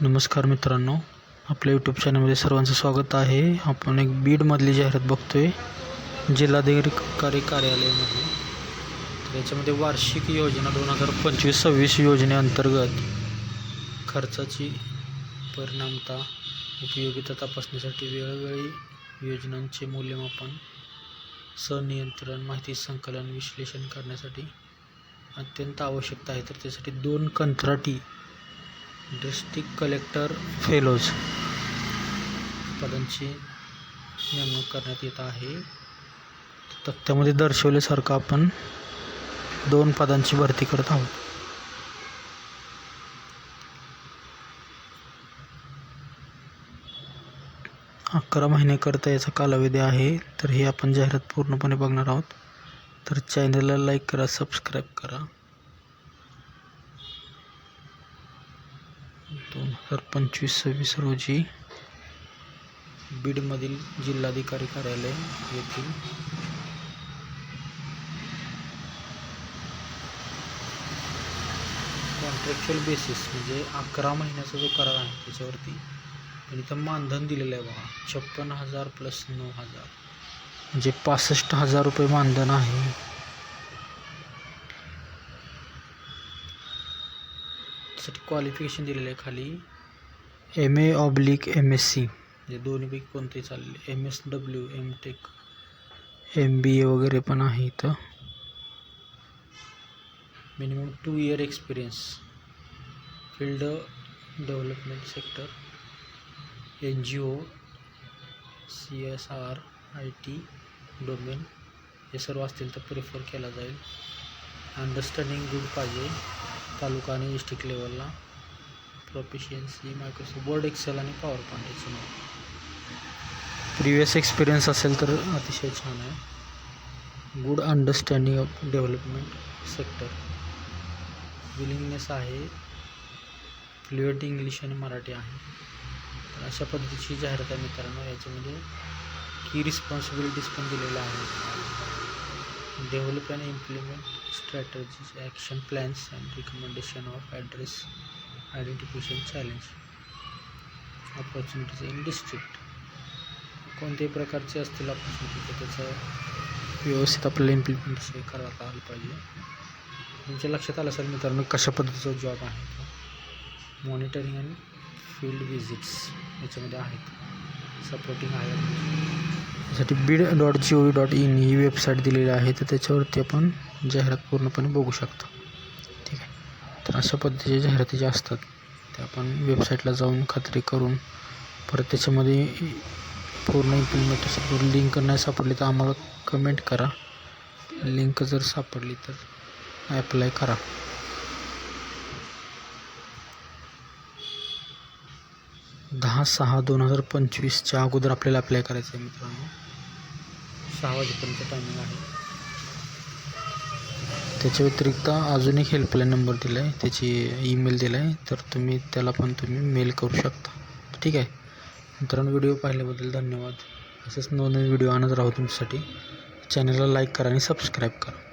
नमस्कार मित्रांनो आपल्या यूट्यूब चॅनलमध्ये सर्वांचं स्वागत आहे. आपण एक बीडमधली जाहिरात बघतोय जिल्हाधिकारी कार्यालयामध्ये तर याच्यामध्ये वार्षिक योजना दोन हजार पंचवीस सव्वीस योजनेअंतर्गत खर्चाची परिणामता उपयोगिता तपासण्यासाठी वेळोवेळी योजनांचे मूल्यमापन सनियंत्रण माहिती संकलन विश्लेषण करण्यासाठी अत्यंत आवश्यकता आहे. तर त्यासाठी दोन कंत्राटी डिस्ट्रिक्ट कलेक्टर फेलोज. पदांची नेमणूक करण्यात येत आहे. तथ्यामध्ये दर्शवल्यासारखं आपण दोन पदांची भरती करत आहोत. अकरा महिन्याकरता याचा कालावधी आहे तर हे आपण जाहिरात पूर्णपणे बघणार आहोत. तर चॅनलला लाईक करा सबस्क्राईब करा. दोन हजार पंचवीस सव्वीस रोजी बीडमधील जिल्हाधिकारी कार्यालय येथील कॉन्ट्रॅक्च्युअल बेसिस म्हणजे अकरा महिन्याचा जो करार आहे त्याच्यावरती आणि इथं मानधन दिलेलं आहे बघा. छप्पन हजार प्लस नऊ हजार. म्हणजे पासष्ट हजार रुपये मानधन आहे. त्यासाठी क्वालिफिकेशन दिलेलं आहे खाली M A oblique M S C म्हणजे दोन्हीपैकी कोणतेही चालेल? M S W M tech M B A वगैरे पण आहे इथं. Minimum two year experience field development sector N G O C S R I T domain हे सर्व असतील तर प्रिफर केला जाईल. अंडरस्टँडिंग गुड पाहिजे. तालुका आणि डिस्ट्रिक्ट लेवलला प्रोफिशियन्सी मायक्रोसॉफ्ट वर्ड एक्सेल आणि पॉवर पॉईंट याच्यामध्ये प्रिवियस एक्सपिरियन्स असेल तर अतिशय छान आहे. Good understanding of development sector willingness आहे. फ्लुएट इंग्लिश आणि मराठी आहे. तर अशा पद्धतीची जाहिरात आहे मित्रांनो. याच्यामध्ये की रिस्पॉन्सिबिलिटीज पण दिलेल्या आहेत. Develop and implement strategies, action plans and recommendation of address identification challenge opportunities in district कोणत्याही प्रकारचे असतील ऑपॉर्च्युनिटी तर त्याचं व्यवस्थित आपल्याला इम्प्लिमेंट करायला आलं पाहिजे. तुमच्या लक्षात आलं असेल मित्रांनो कशा पद्धतीचा जॉब आहे तो? मॉनिटरिंग अँड फील्ड विजिट्स याच्यामध्ये आहेत. सपोर्टिंग आहे. त्यासाठी Beed dot G O V dot in he website दिलेली आहे. तर त्याच्यावरती आपण जाहिरात पूर्णपणे बघू शकता. ठीक आहे. तर अशा पद्धतीच्या जाहिराती ज्या असतात त्या आपण वेबसाईटला जाऊन खात्री करून परत त्याच्यामध्ये पूर्ण इम्प्लिमेंटेशन लिंक नाही सापडली तर आम्हाला कमेंट करा. लिंक जर सापडली तर ॲप्लाय करा. दहा सहा दोन हजार पंचवीसच्या अगोदर आपल्याला अप्लाय करायचं आहे मित्रांनो. सहा वाजेपर्यंत टायमिंग आहे. त्याच्या व्यतिरिक्त अजून एक हेल्पलाईन नंबर दिला आहे त्याची ईमेल दिला आहे तर तुम्ही त्याला पण तुम्ही मेल करू शकता. ठीक आहे? मित्रांनो व्हिडिओ पाहिल्याबद्दल धन्यवाद. असेच नवनवीन व्हिडिओ आणत राहू तुमच्यासाठी. चॅनलला लाईक करा आणि सबस्क्राईब करा.